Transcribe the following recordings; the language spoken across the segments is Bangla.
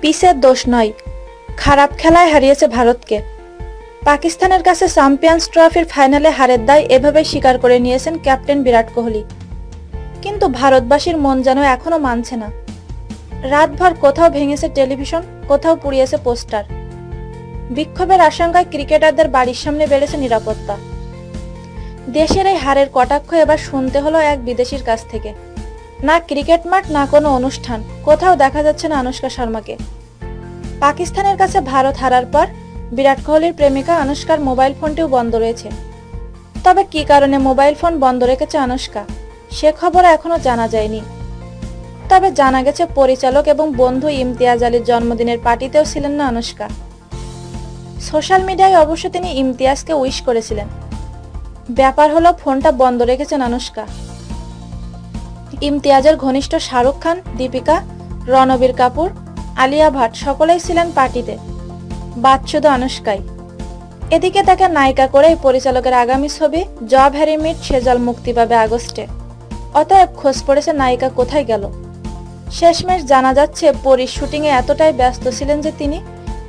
পিসের দোষ নয়। খারাপ খেলায় হারিয়েছে ভারতকে। পাকিস্তানের কাছে চ্যাম্পিয়ন্স ট্রফির ফাইনালে হারের দায় এভাবে স্বীকার করে নিয়েছেন ক্যাপ্টেন বিরাট কোহলি। কিন্তু ভারতবাসীর মন যেন এখনও মানছে না। রাতভর কোথাও ভেঙেছে টেলিভিশন, কোথাও পুড়িয়েছে পোস্টার। বিক্ষোভের আশঙ্কায় ক্রিকেটারদের বাড়ির সামনে বেড়েছে নিরাপত্তা। দেশের এই হারের কটাক্ষ এবার শুনতে হলো এক বিদেশির কাছ থেকে। না ক্রিকেট মাঠ, না কোনো অনুষ্ঠান। কোথাও দেখা যাচ্ছে না আনুষ্কা শর্মাকে। পাকিস্তানের কাছে ভারত হারার পর বিরাট কোহলির প্রেমিকা আনুষ্কার মোবাইল ফোনটিও বন্ধ রয়েছে। তবে কি কারণে মোবাইল ফোন বন্ধ রেখেছে আনুষ্কা? সে খবর এখনও জানা যায়নি। তবে জানা গেছে পরিচালক এবং বন্ধু ইমতিয়াজ আলীর জন্মদিনের পার্টিতেও ছিলেন না আনুষ্কা। সোশ্যাল মিডিয়ায় অবশ্য তিনি ইমতিয়াজকে উইশ করেছিলেন। ব্যাপার হলো ফোনটা বন্ধ রেখেছেন আনুষ্কা। ইমতিয়াজের ঘনিষ্ঠ শাহরুখ খান, দীপিকা, রণবীর কাপুর, আলিয়া ভাট সকলেই ছিলেন পার্টিতে। বাদ শুধু আনুষ্কাই। এদিকে তাকে নায়িকা করেই পরিচালকের আগামী ছবি জব হ্যারি মিট, সেজল মুক্তি পাবে আগস্টে। অতএব খোঁজ পড়েছে নায়িকা কোথায় গেল। শেষমেশ জানা যাচ্ছে পরীর শুটিংয়ে এতটাই ব্যস্ত ছিলেন যে তিনি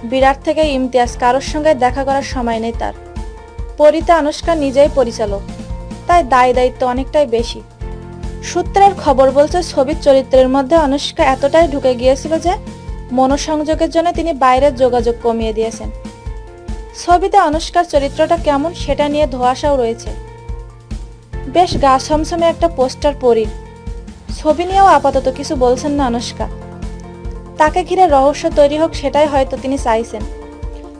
বিরাট থেকে ইমতিয়াজ কারোর সঙ্গে দেখা করার সময় নেই তার। পরিতে আনুষ্কা নিজেই পরিচালক। তাই দায় দায়িত্ব অনেকটাই বেশি। সূত্রের খবর বলছে, ছবির চরিত্রের মধ্যে অনুষ্কা এতটাই ঢুকে গিয়েছিল যে, মনোসংযোগের জন্য তিনি বাইরের যোগাযোগ কমিয়ে দিয়েছেন। ছবিতে অনুষ্কার চরিত্রটা কেমন সেটা নিয়ে ধোয়াশাও রয়েছে। বেশ গা ছমছমে একটা পোস্টার পরির ছবি নিয়েও আপাতত কিছু বলছেন না অনুষ্কা তাকে ঘিরে রহস্য তৈরি হোক সেটাই হয়তো তিনি চাইছেন।